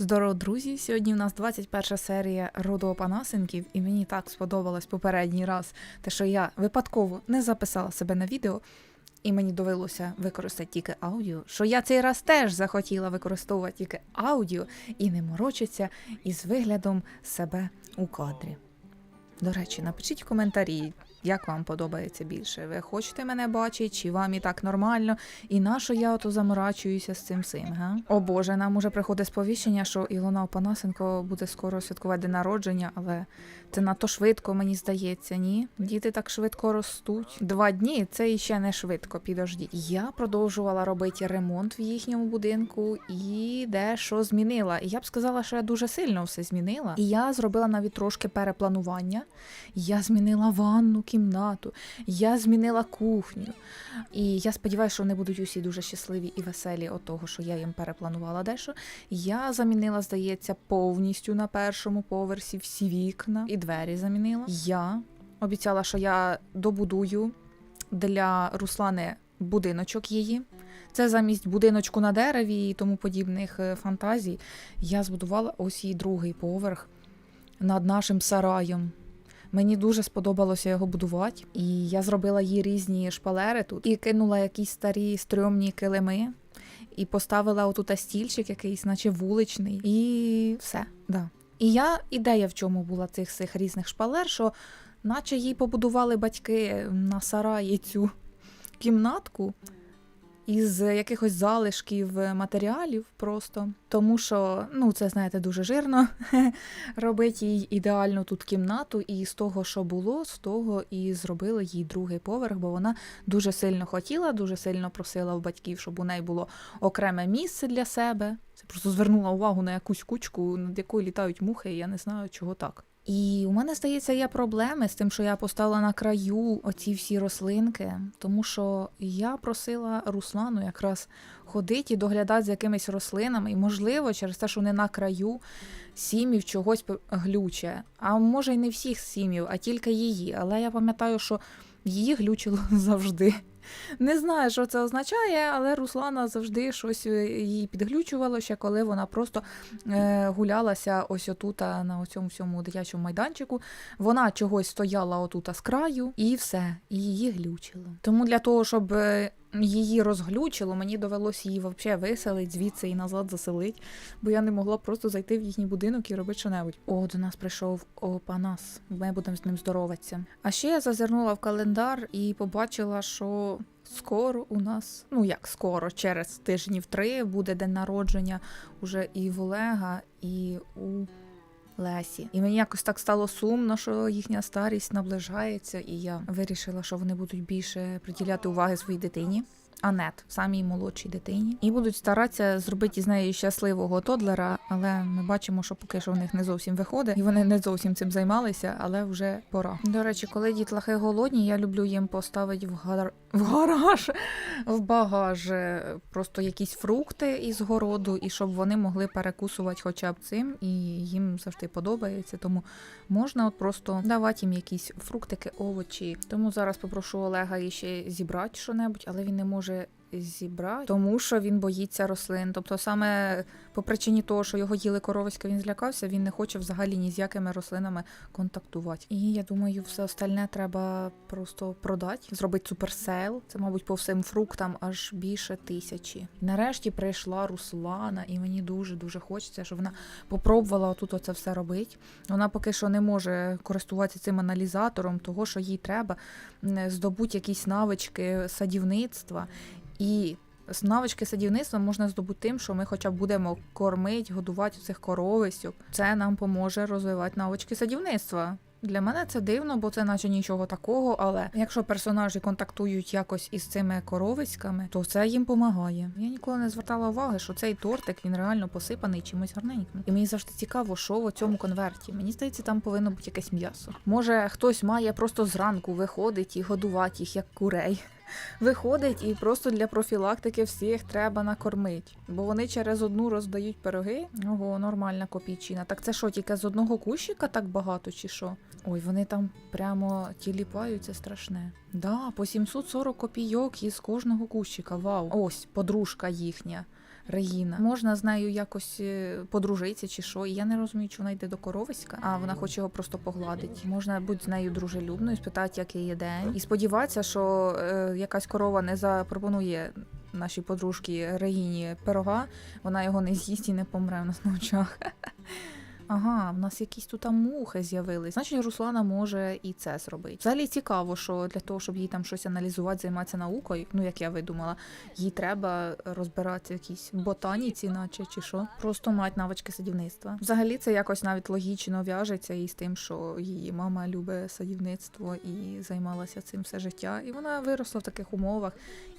Здорово, друзі! Сьогодні у нас 21 серія роду Опанасенків, і мені так сподобалось попередній раз, те, що я випадково не записала себе на відео, і мені довелося використати тільки аудіо, що я цей раз теж захотіла використовувати тільки аудіо і не морочиться із виглядом себе у кадрі. До речі, напишіть в коментарі, як вам подобається більше. Ви хочете мене бачити, чи вам і так нормально? І на що я ото заморачуюся з цим цим, га? О Боже, нам уже приходить сповіщення, що Ілона Опанасенко буде скоро святкувати день народження, але це надто швидко, мені здається, ні? Діти так швидко ростуть. Два дні це іще не швидко, підождіть. Я продовжувала робити ремонт в їхньому будинку і дещо змінила. І я б сказала, що я дуже сильно все змінила. І я зробила навіть трошки перепланування. Я змінила ванну кімнату, я змінила кухню. І я сподіваюся, що вони будуть усі дуже щасливі і веселі від того, що я їм перепланувала дещо. Я замінила, здається, повністю на першому поверсі всі вікна і двері замінила. Я обіцяла, що я добудую для Руслани будиночок її. Це замість будиночку на дереві і тому подібних е, фантазій. Я збудувала ось її другий поверх над нашим сараєм. Мені дуже сподобалося його будувати, і я зробила їй різні шпалери тут і кинула якісь старі стрьомні килими, і поставила отут стільчик якийсь, наче вуличний, і все. Да. І я ідея в чому була цих цих різних шпалер, що наче їй побудували батьки на сараї цю кімнатку із якихось залишків матеріалів просто. Тому що, ну, це знаєте, дуже жирно робити їй ідеальну тут кімнату, і з того, що було, з того і зробили їй другий поверх, бо вона дуже сильно хотіла, дуже сильно просила в батьків, щоб у неї було окреме місце для себе. Це просто звернула увагу на якусь кучку, над якою літають мухи, і я не знаю, чого так. І у мене здається, є проблеми з тим, що я поставила на краю оці всі рослинки, тому що я просила Руслану якраз ходити і доглядати за якимись рослинами, і можливо, через те, що вони на краю сімів чогось глюче. А може, й не всіх сімів, а тільки її. Але я пам'ятаю, що її глючило завжди. Не знаю, що це означає, але Руслана завжди щось їй підглючувало ще, коли вона просто е, гулялася ось отут на цьому всьому дитячому майданчику. Вона чогось стояла отут з краю, і все, і її глючило. Тому для того, щоб е, її розглючило, мені довелося її взагалі виселити звідси і назад заселити, бо я не могла просто зайти в їхній будинок і робити що-небудь. О, до нас прийшов Опанас. Ми будемо з ним здороватися. А ще я зазирнула в календар і побачила, що скоро у нас, ну як скоро, через тижнів три буде день народження уже і в Олега, і у. Лесі. І мені якось так стало сумно, що їхня старість наближається, і я вирішила, що вони будуть більше приділяти уваги своїй дитині. Анет, самій молодшій дитині, і будуть старатися зробити із неї щасливого тодлера, але ми бачимо, що поки що в них не зовсім виходить, і вони не зовсім цим займалися, але вже пора. До речі, коли дітлахи голодні, я люблю їм поставити в гар... в гараж, в багаж е, просто якісь фрукти із городу, і щоб вони могли перекусувати хоча б цим, і їм завжди подобається. Тому можна от просто давати їм якісь фруктики, овочі. Тому зараз попрошу Олега іще зібрати що-небудь, але він не може може зібрати, тому що він боїться рослин. Тобто, саме по причині того, що його їли коровиська, він злякався, він не хоче взагалі ні з якими рослинами контактувати. І я думаю, все остальне треба просто продати, зробити суперсейл. Це, мабуть, по всім фруктам аж більше тисячі. Нарешті прийшла Руслана, і мені дуже дуже хочеться, щоб вона попробувала отут оце все робити. Вона поки що не може користуватися цим аналізатором, того що їй треба здобути якісь навички садівництва. І з навички садівництва можна здобути тим, що ми хоча б будемо кормити, годувати цих коровисів. Це нам поможе розвивати навички садівництва. Для мене це дивно, бо це наче нічого такого. Але якщо персонажі контактують якось із цими коровиськами, то це їм допомагає. Я ніколи не звертала уваги, що цей тортик він реально посипаний чимось гарненьким. І мені завжди цікаво, що в цьому конверті. Мені здається, там повинно бути якесь м'ясо. Може, хтось має просто зранку виходить і годувати їх як курей. Виходить і просто для профілактики всіх треба накормити. Бо вони через одну роздають пироги. Ого, нормальна копійчина. Так це що, тільки з одного кущика так багато, чи що? Ой, вони там прямо тіліпаються страшне. Да, по 740 копійок із кожного кущика. Вау. Ось подружка їхня. Регіна. Можна з нею якось е, подружитися чи що. І я не розумію, чи вона йде до коровиська, а вона хоче його просто погладити. Можна бути з нею дружелюбною, спитати, як її день, і сподіватися, що е, якась корова не запропонує нашій подружці Регіні пирога, вона його не з'їсть і не помре в нас на очах. Ага, в нас якісь тут мухи з'явились. Значить, Руслана може і це зробити. Взагалі цікаво, що для того, щоб їй там щось аналізувати, займатися наукою, ну як я видумала, їй треба розбиратися в якійсь ботаніці, наче чи що. Просто мати навички садівництва. Взагалі це якось навіть логічно в'яжеться із тим, що її мама любить садівництво і займалася цим все життя. І вона виросла в таких умовах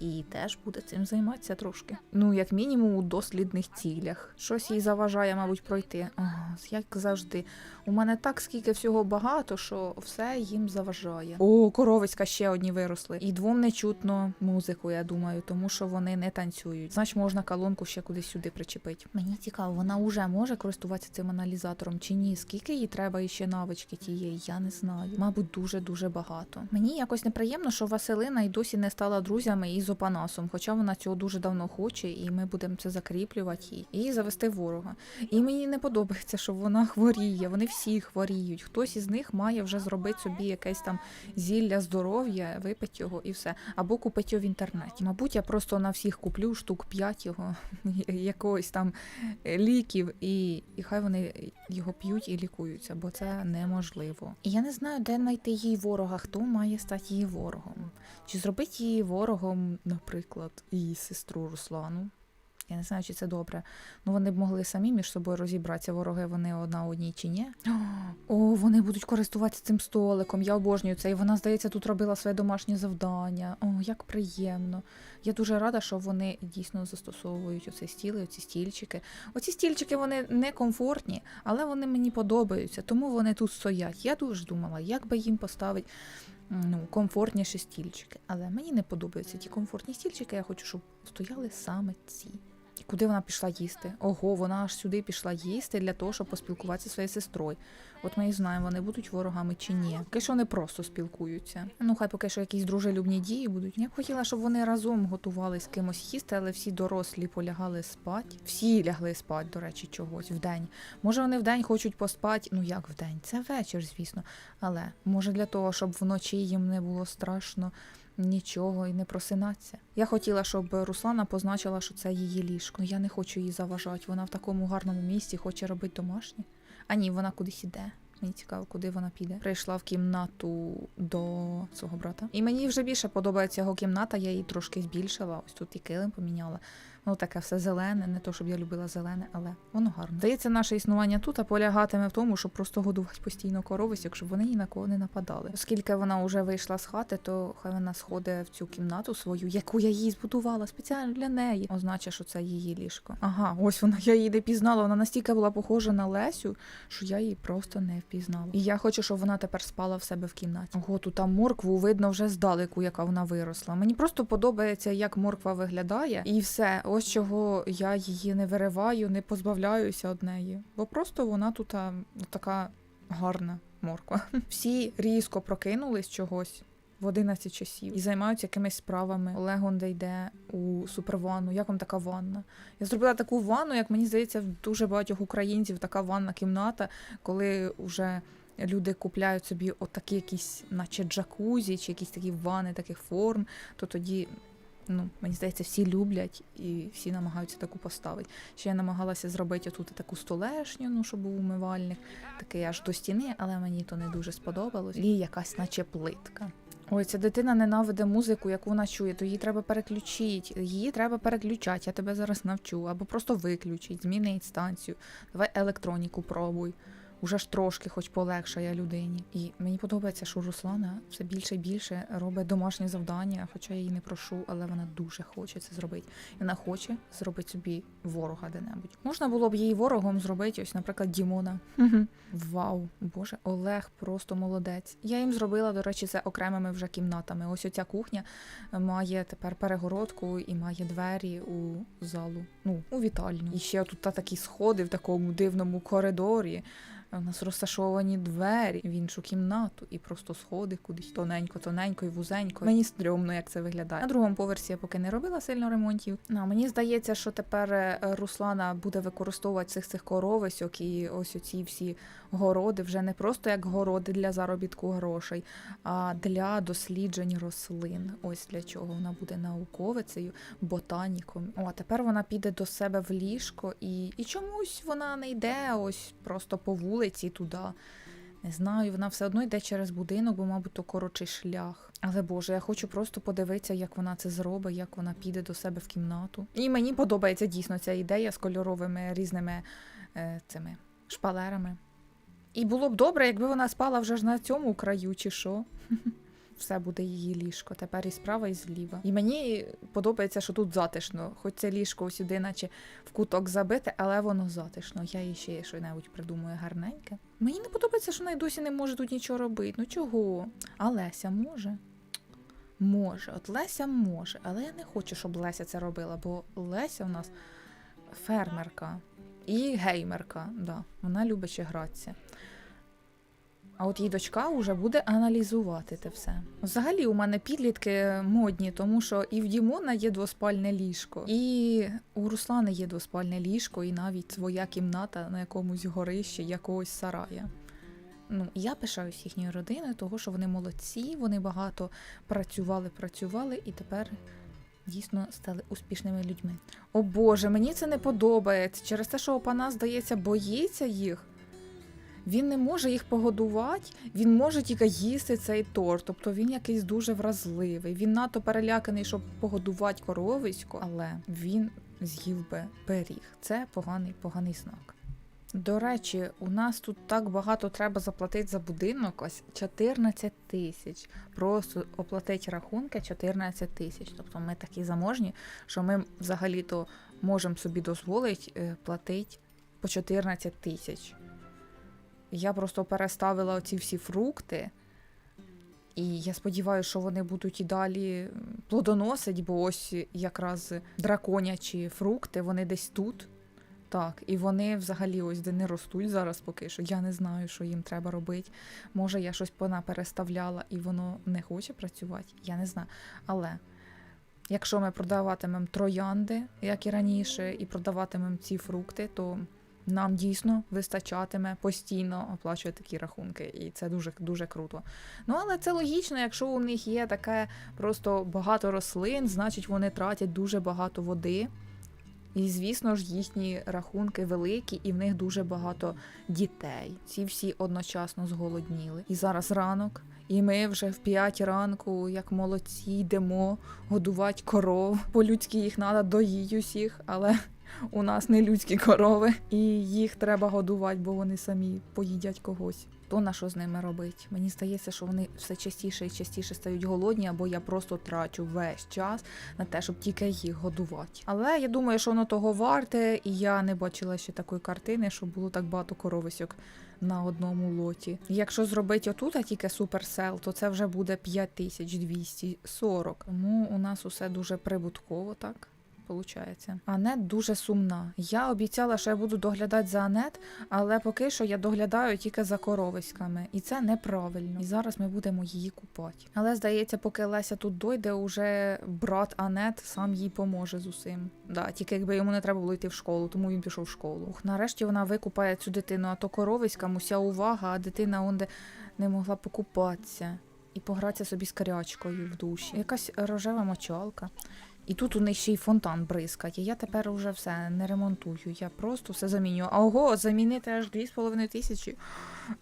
і теж буде цим займатися трошки. Ну, як мінімум, у дослідних цілях. Щось їй заважає, мабуть, пройти. Ага, як завжди. У мене так скільки всього багато, що все їм заважає. О, коровицька ще одні виросли. І двом не чутно музику, я думаю, тому що вони не танцюють. Значить, можна колонку ще кудись сюди причепити. Мені цікаво, вона вже може користуватися цим аналізатором чи ні? Скільки їй треба іще навички тієї, я не знаю. Мабуть, дуже дуже багато. Мені якось неприємно, що Василина й досі не стала друзями із Опанасом, хоча вона цього дуже давно хоче, і ми будемо це закріплювати і завести ворога. І мені не подобається, що вона хворіє. Вони всі хворіють. Хтось із них має вже зробити собі якесь там зілля здоров'я, випити його і все. Або купити його в інтернеті. Мабуть, я просто на всіх куплю штук 5 його, якогось там ліків, і, і хай вони його п'ють і лікуються, бо це неможливо. І я не знаю, де знайти їй ворога, хто має стати її ворогом. Чи зробити її ворогом, наприклад, її сестру Руслану. Я не знаю, чи це добре. Ну вони б могли самі між собою розібратися, вороги вони одна одній чи ні. О, вони будуть користуватися цим столиком. Я обожнюю це. І вона, здається, тут робила своє домашнє завдання. О, як приємно. Я дуже рада, що вони дійсно застосовують оцей стіл і оці стільчики. Оці стільчики вони не комфортні, але вони мені подобаються, тому вони тут стоять. Я дуже думала, як би їм поставити ну, комфортніші стільчики. Але мені не подобаються ті комфортні стільчики. Я хочу, щоб стояли саме ці. І куди вона пішла їсти? Ого, вона аж сюди пішла їсти для того, щоб поспілкуватися зі своєю сестрою. От ми і знаємо, вони будуть ворогами чи ні. Поки що вони просто спілкуються. Ну, хай поки що якісь дружелюбні дії будуть. Я б хотіла, щоб вони разом готували з кимось їсти, але всі дорослі полягали спать. Всі лягли спать, до речі, чогось вдень. Може, вони вдень хочуть поспати. Ну як вдень? Це вечір, звісно. Але може для того, щоб вночі їм не було страшно нічого і не просинаться. Я хотіла, щоб Руслана позначила, що це її ліжко. Я не хочу її заважати. Вона в такому гарному місці хоче робити домашнє. А ні, вона кудись іде. Мені цікаво, куди вона піде. Прийшла в кімнату до свого брата. І мені вже більше подобається його кімната, я її трошки збільшила. Ось тут і килим поміняла. Воно таке все зелене, не то, щоб я любила зелене, але воно гарне. Здається, наше існування тут полягатиме в тому, щоб просто годувати постійно коровисік, щоб вони ні на кого не нападали. Оскільки вона вже вийшла з хати, то хай вона сходить в цю кімнату свою, яку я їй збудувала спеціально для неї. Означає, що це її ліжко. Ага, ось вона. Я її не пізнала. Вона настільки була похожа на Лесю, що я її просто не впізнала. І я хочу, щоб вона тепер спала в себе в кімнаті. Ого, тут там моркву видно вже здалеку, яка вона виросла. Мені просто подобається, як морква виглядає, і все. Ось чого я її не вириваю, не позбавляюся від неї. Бо просто вона тут така гарна морква. Всі різко прокинулись чогось. В 11 часів і займаються якимись справами. Олег йде у суперванну. Як вам така ванна? Я зробила таку ванну, як мені здається, в дуже багатьох українців така ванна кімната, коли вже люди купляють собі отакі якісь, наче джакузі, чи якісь такі ванни таких форм, то тоді ну, мені здається, всі люблять і всі намагаються таку поставити. Ще я намагалася зробити отут таку столешню, ну, щоб був умивальник, такий аж до стіни, але мені то не дуже сподобалось. І якась, наче плитка. Ой, ця дитина ненавиде музику, яку вона чує, то її треба переключити. Її треба переключати, я тебе зараз навчу. Або просто виключить, змінить станцію. Давай електроніку пробуй. Уже ж трошки, хоч полегшає людині. І мені подобається, що Руслана все більше і більше робить домашні завдання, хоча я її не прошу, але вона дуже хоче це зробити. І вона хоче зробити собі ворога де-небудь. Можна було б її ворогом зробити, ось, наприклад, Дімона. Вау, боже, Олег просто молодець. Я їм зробила, до речі, це окремими вже кімнатами. Ось оця кухня має тепер перегородку і має двері у залу, ну, у вітальню. І ще тут та такі сходи в такому дивному коридорі. У нас розташовані двері в іншу кімнату і просто сходи кудись тоненько, тоненько і вузенько. Мені стрьомно, як це виглядає. На другому поверсі я поки не робила сильно ремонтів. Ну, мені здається, що тепер е, Руслана буде використовувати цих цих коровисьок і ось оці всі городи вже не просто як городи для заробітку грошей, а для досліджень рослин. Ось для чого вона буде науковицею, ботаніком. О, а тепер вона піде до себе в ліжко і, і чомусь вона не йде ось просто по вулиці туди. Не знаю, вона все одно йде через будинок, бо, мабуть, то коротший шлях. Але Боже, я хочу просто подивитися, як вона це зробить, як вона піде до себе в кімнату. І мені подобається дійсно ця ідея з кольоровими різними е, цими шпалерами. І було б добре, якби вона спала вже ж на цьому краю, чи що. Все буде її ліжко, тепер і справа, і зліва. І мені подобається, що тут затишно. Хоч це ліжко сюди, наче в куток забите, але воно затишно. Я їй ще щось придумаю гарненьке. Мені не подобається, що вона й досі не може тут нічого робити. Ну чого? А Леся може? Може, от Леся може, але я не хочу, щоб Леся це робила, бо Леся у нас фермерка і геймерка. Да, вона любить гратися. А от її дочка вже буде аналізувати те все. Взагалі, у мене підлітки модні, тому що і в Дімона є двоспальне ліжко, і у Руслани є двоспальне ліжко, і навіть своя кімната на якомусь горищі якогось сарая. Ну, я пишаюсь їхньою родиною, того що вони молодці, вони багато працювали, працювали і тепер дійсно стали успішними людьми. О Боже, мені це не подобається. Через те, що Опана, здається, боїться їх. Він не може їх погодувати, він може тільки їсти цей торт. Тобто він якийсь дуже вразливий. Він надто переляканий, щоб погодувати коровисько, але він з'їв би пиріг. Це поганий, поганий знак. До речі, у нас тут так багато треба заплатити за будинок, ось 14 тисяч. Просто оплатити рахунки 14 тисяч. Тобто ми такі заможні, що ми взагалі-то можемо собі дозволити е, платити по 14 тисяч. Я просто переставила оці всі фрукти. І я сподіваюся, що вони будуть і далі плодоносити, бо ось якраз драконячі фрукти, вони десь тут. Так, і вони взагалі ось де не ростуть зараз поки що. Я не знаю, що їм треба робити. Може, я щось пона переставляла і воно не хоче працювати. Я не знаю. Але якщо ми продаватимемо троянди, як і раніше, і продаватимемо ці фрукти, то нам дійсно вистачатиме постійно оплачувати такі рахунки, і це дуже дуже круто. Ну але це логічно, якщо у них є таке просто багато рослин, значить вони тратять дуже багато води. І, звісно ж, їхні рахунки великі, і в них дуже багато дітей. Ці всі одночасно зголодніли. І зараз ранок, і ми вже в 5 ранку, як молодці, йдемо годувати коров. По-людськи їх треба доїть усіх, але у нас не людські корови, і їх треба годувати, бо вони самі поїдять когось. То на що з ними робить? Мені здається, що вони все частіше і частіше стають голодні, або я просто трачу весь час на те, щоб тільки їх годувати. Але я думаю, що воно того варте, і я не бачила ще такої картини, щоб було так багато коровисьок на одному лоті. Якщо зробити отут а тільки суперсел, то це вже буде 5240. Тому у нас усе дуже прибутково так. Получається. Анет дуже сумна. Я обіцяла, що я буду доглядати за Анет, але поки що я доглядаю тільки за коровиськами, і це неправильно. І зараз ми будемо її купати. Але здається, поки Леся тут дойде, уже брат Анет сам їй поможе з усім. Да, тільки якби йому не треба було йти в школу, тому він пішов в школу. Ух, нарешті вона викупає цю дитину, а то коровиськам уся увага, а дитина онде не могла покупатися. І погратися собі з карячкою в душі. Якась рожева мочалка. І тут у них ще й фонтан бризкає. Я тепер уже все не ремонтую. Я просто все замінюю. А ого, замінити аж 2,5 тисячі.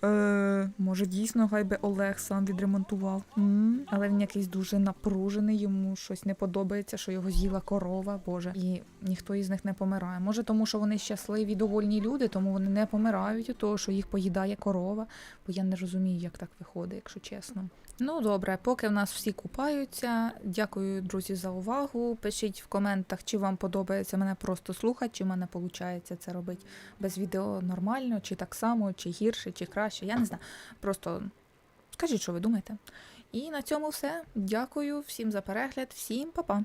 Е, може, дійсно, хай би Олег сам відремонтував. м Але він якийсь дуже напружений, йому щось не подобається, що його з'їла корова, Боже. І ніхто із них не помирає. Може, тому що вони щасливі, довольні люди, тому вони не помирають від того, що їх поїдає корова. Бо я не розумію, як так виходить, якщо чесно. Ну добре, поки в нас всі купаються. Дякую, друзі, за увагу. Пишіть в коментах, чи вам подобається мене просто слухати, чи в мене виходить це робити без відео нормально, чи так само, чи гірше, чи краще. Я не знаю. Просто скажіть, що ви думаєте. І на цьому все. Дякую всім за перегляд, всім па-па!